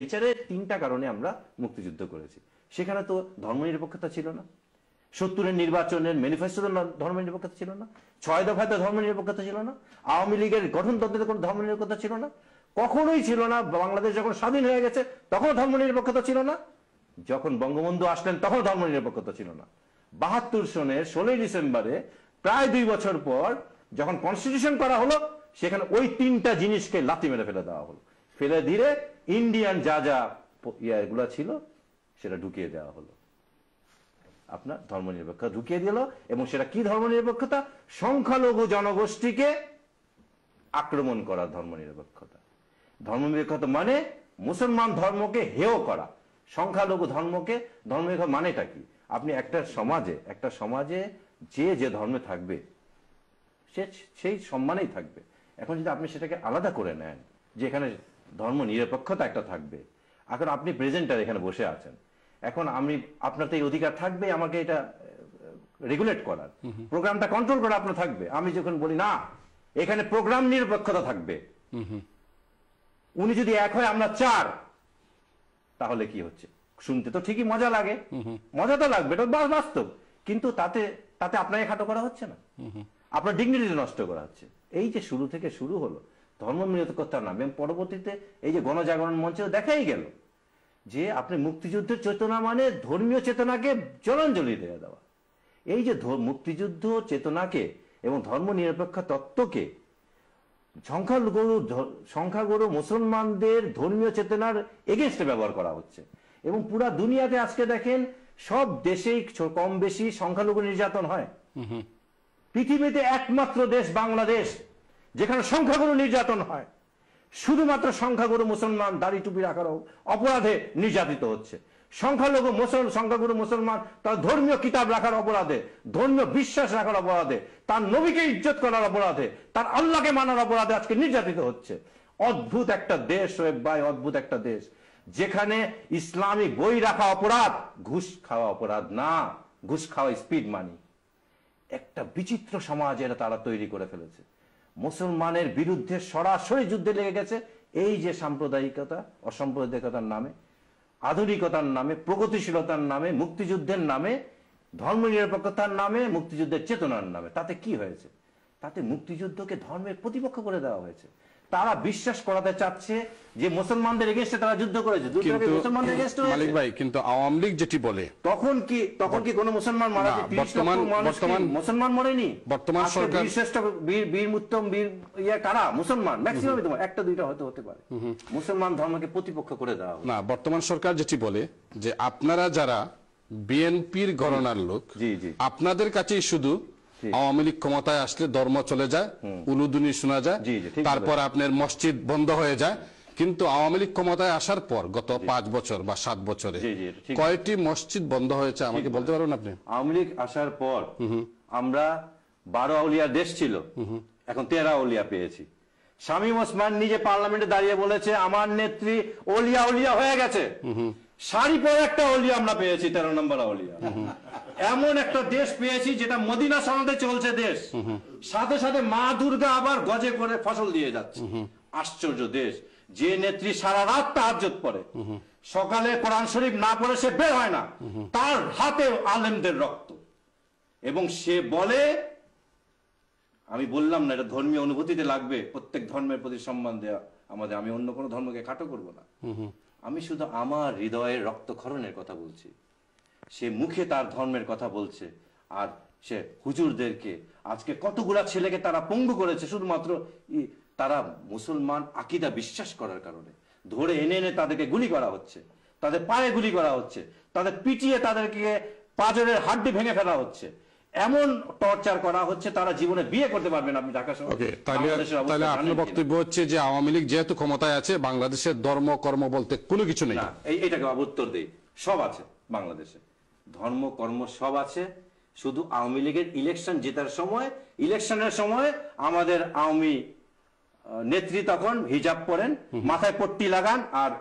এছাড়া তিনটা কারণে আমরা মুক্তিযুদ্ধ করেছি। সেখানে তো ধর্মনিরপেক্ষতা ছিল না। সত্তরের নির্বাচনের ম্যানিফেস্টোতে ধর্মনিরপেক্ষতা ছিল না। ছয় দফাতে ধর্মনিরপেক্ষতা ছিল না। আওয়ামী লীগের গঠনতন্ত্রে কোনো ধর্মনিরপেক্ষতা ছিল না। কখনোই ছিল না। বাংলাদেশ যখন স্বাধীন হয়ে গেছে তখন ধর্মনিরপেক্ষতা ছিল না। যখন বঙ্গবন্ধু আসলেন তখন ধর্মনিরপেক্ষতা ছিল না। বাহাত্তর সনের ষোলোই ডিসেম্বরে, প্রায় দুই বছর পর যখন কনস্টিটিউশন করা হলো, সেখানে ওই তিনটা জিনিসকে লাথি মেরে ফেলে দেওয়া হলো। ফেলে ধীরে ইন্ডিয়ান যা যা প- ইয়েগুলো ছিল, সেটা ঢুকিয়ে দেওয়া হলো। আপনার ধর্মনিরপেক্ষতা ঢুকিয়ে দিল এবং সেটা কি ধর্মনিরপেক্ষতা? সংখ্যালঘু জনগোষ্ঠীকে আক্রমণ করা ধর্মনিরপেক্ষতা। ধর্মনিরপেক্ষতা মানে মুসলমান ধর্মকে হেয় করা। সংখ্যালঘু ধর্মকে ধর্মনিরপেক্ষ মানেটা কি? আপনি একটা সমাজে একটা সমাজে যে যে ধর্মে থাকবে, সে সেই সম্মানেই থাকবে। এখন যদি আপনি সেটাকে আলাদা করে নেন যে এখানে ধর্ম নিরপেক্ষতা একটা থাকবে। এখন আপনি প্রেজেন্টার এখানে বসে আছেন। এখন আমি আপনার তো এই অধিকার থাকবে আমাকে এটা রেগুলেট করার। প্রোগ্রামটা কন্ট্রোল করা আপনার থাকবে। আমি যখন বলি না এখানে প্রোগ্রাম নিরপেক্ষতা থাকবে। উনি যদি এক হয় আমরা চার। তাহলে কি হচ্ছে? শুনতে তো ঠিকই মজা লাগে। মজা তো লাগবে এটা বাস্তব। কিন্তু তাতে তাতে আপনাকে খাটো করা হচ্ছে না। আপনার ডিগনিটি নষ্ট করা হচ্ছে। এই যে শুরু থেকে শুরু হলো ধর্ম নিরপেক্ষতার নামে পরবর্তীতে এই যে গণজাগরণ মঞ্চে দেখাই গেল যে আপনি মুক্তিযুদ্ধের চেতনা মানে ধর্মীয় চেতনাকে জলাঞ্জলি দেওয়া দেওয়া। এই যে মুক্তিযুদ্ধ চেতনাকে এবং ধর্ম নিরপেক্ষ তত্ত্বকে সংখ্যাগুরু সংখ্যাগুরু মুসলমানদের ধর্মীয় চেতনার এগেনস্টে ব্যবহার করা হচ্ছে। এবং পুরা দুনিয়াতে আজকে দেখেন সব দেশেই কম বেশি সংখ্যালঘু নির্যাতন হয়। পৃথিবীতে একমাত্র দেশ বাংলাদেশ। যেখানে সংখ্যাগুরু নির্যাতন হয়, শুধুমাত্র সংখ্যাগুরু মুসলমান দাড়ি টুপি রাখার অ- অপরাধে নির্যাতিত হচ্ছে। সংখ্যালঘু মুসল সংখ্যাগুরু মুসলমান তার ধর্মীয় কিতাব রাখার অপরাধে, ধর্মীয় বিশ্বাস রাখার অপরাধে, তার নবীকে ইজ্জত করার অপরাধে, তার আল্লাহকে মানার অপরাধে আজকে নির্যাতিত হচ্ছে। অদ্ভুত একটা দেশ ভাই, অদ্ভুত একটা দেশ। যেখানে ইসলামী বই রাখা অপরাধ, ঘুষ খাওয়া অপরাধ না, ঘুষ খাওয়া স্পিড মানি একটা বিচিত্র সমাজ এটা তারা তৈরি করে ফেলেছে। মুসলমানের বিরুদ্ধে সরাসরি যুদ্ধে লেগে গেছে। এই যে সাম্প্রদায়িকতা, অসাম্প্রদায়িকতার নামে, আধুনিকতার নামে, প্রগতিশীলতার নামে, মুক্তিযুদ্ধের নামে, ধর্মনিরপেক্ষতার নামে, মুক্তিযুদ্ধের চেতনার নামে, তাতে কি হয়েছে? তাতে মুক্তিযুদ্ধকে ধর্মের প্রতিপক্ষ করে দেওয়া হয়েছে। তারা বিশ্বাস করাতে চাচ্ছে যে মুসলমানদের এগেস্টে তারা যুদ্ধ করেছে। মুসলমানদের এগেস্টে মালিক ভাই কিন্তু আওয়ামী লীগ যেটি বলে তখন কি তখন কি কোনো মুসলমান মারা না, যায়? 30 বর্তমান- বর্তমান- মুসলমান মরেনি? বর্তমান সরকার- শ্রেষ্ঠ বীর বীর উত্তম বীর ইয়া কারা? মুসলমান। ম্যাক্সিমাম তোমার একটা দুইটা হয়তো হতে পারে। মুসলমান ধর্মকে প্রতিপক্ষ করে দেওয়া না বর্তমান সরকার যেটি বলে যে আপনারা যারা বিএনপির গণনার লোক জি, জি। আপনাদের কাছেই শুধু আওয়ামী লীগ ক্ষমতায় আসলে ধর্ম চলে যায় উলুদুনি শোনা যায় তারপর আপনার মসজিদ বন্ধ হয়ে যায়। কিন্তু আওয়ামী লীগ ক্ষমতায় আসার পর গত পাঁচ বছর বা সাত বছরে। কয়টি মসজিদ বন্ধ হয়েছে আমাকে বলতে পারবেন আপনি? আওয়ামী লীগ আসার পর আমরা বারো আউলিয়া দেশ ছিল এখন তেরো আউলিয়া পেয়েছি। শামীম ওসমান নিজে পার্লামেন্টে দাঁড়িয়ে বলেছে আমার নেত্রী ওলিয়া উলিয়া হয়ে গেছে। সারি পরে একটা অলিয়া আমরা পেয়েছি তেরো নম্বর অলিয়া। এমন একটা দেশ পেয়েছি যেটা মদিনা সনদে চলছে দেশ। সাথে সাথে মা দুর্গা আবার গজে করে ফসল দিয়ে যাচ্ছে। আশ্চর্য দেশ। যে নেত্রী সারা রাত তাহাজ্জত পড়ে। সকালে কোরআন শরীফ না পড়ে সে বের হয় না। তার হাতে আলেমদের রক্ত। এবং সে বলে আমি বললাম না এটা ধর্মীয় অনুভূতিতে লাগবে। প্রত্যেক ধর্মের প্রতি সম্মান দেওয়া আমাদের আমি অন্য কোনো ধর্মকে খাটো করব না। আমি শুধু আমার হৃদয়ের রক্তক্ষরণের কথা বলছি। সে মুখে তার ধর্মের কথা বলছে আর সে হুজুরদেরকে আজকে কতগুলা ছেলেকে তারা পঙ্গু করেছে শুধুমাত্র তারা মুসলমান আকিদা বিশ্বাস করার কারণে। ধরে এনে এনে তাদেরকে গুলি করা হচ্ছে, তাদের পায়ে গুলি করা হচ্ছে, তাদের পিটিয়ে তাদেরকে পাজরের হাড্ডি ভেঙে ফেলা হচ্ছে। এমন টর্চার করা হচ্ছে তারা জীবনে বিয়ে করতে পারবেন আপনি ঢাকা শহরে। তাহলে তাহলে আপনার বক্তব্য হচ্ছে যে আওয়ামী লীগ যেহেতু ক্ষমতায় আছে বাংলাদেশের ধর্ম কর্ম বলতে কোনো কিছু নেই। এই এটাকে আমি উত্তর দেই। সব আছে বাংলাদেশে। ধর্ম কর্ম সব আছে শুধু আওয়ামী লীগের ইলেকশন জেতার সময় ইলেকশনের সময় আমাদের আওয়ামী নেত্রী তখন হিজাব পরেন মাথায় পট্টি লাগান আর